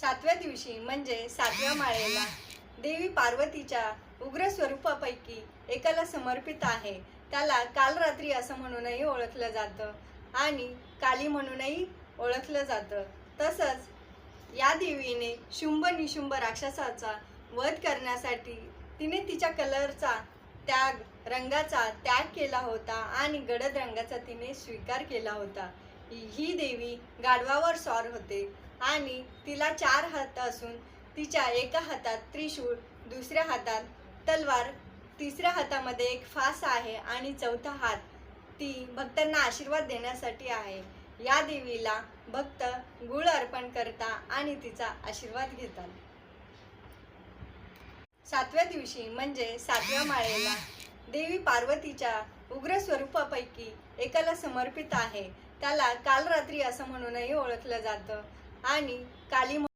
सातव्या दिवशी म्हणजे सातव्या माळेला देवी पार्वतीच्या उग्र स्वरूपापैकी एकाला समर्पित आहे. त्याला कालरात्री असं म्हणूनही ओळखलं जातं आणि काली म्हणूनही ओळखलं जातं. तसंच या देवीने शुंभ निशुंभ राक्षसाचा वध करण्यासाठी तिने तिच्या कलरचा त्याग रंगाचा त्याग केला होता आणि गडद रंगाचा तिने स्वीकार केला होता. ही देवी गाढवावर स्वार होते. आणि तिला चार हात असून तिच्या एका हातात त्रिशूळ दुसऱ्या हातात तलवार तिसऱ्या हातामध्ये एक फास आहे आणि चौथा हात ती भक्तांना आशीर्वाद देण्यासाठी आहे. या देवीला भक्त गुळ अर्पण करता आणि तिचा आशीर्वाद घेतात. सातव्या दिवशी म्हणजे सातव्या माळेला देवी पार्वतीच्या उग्र स्वरूपापैकी एकाला समर्पित आहे. त्याला काल रात्री असं म्हणूनही ओळखलं जातं. आणि काली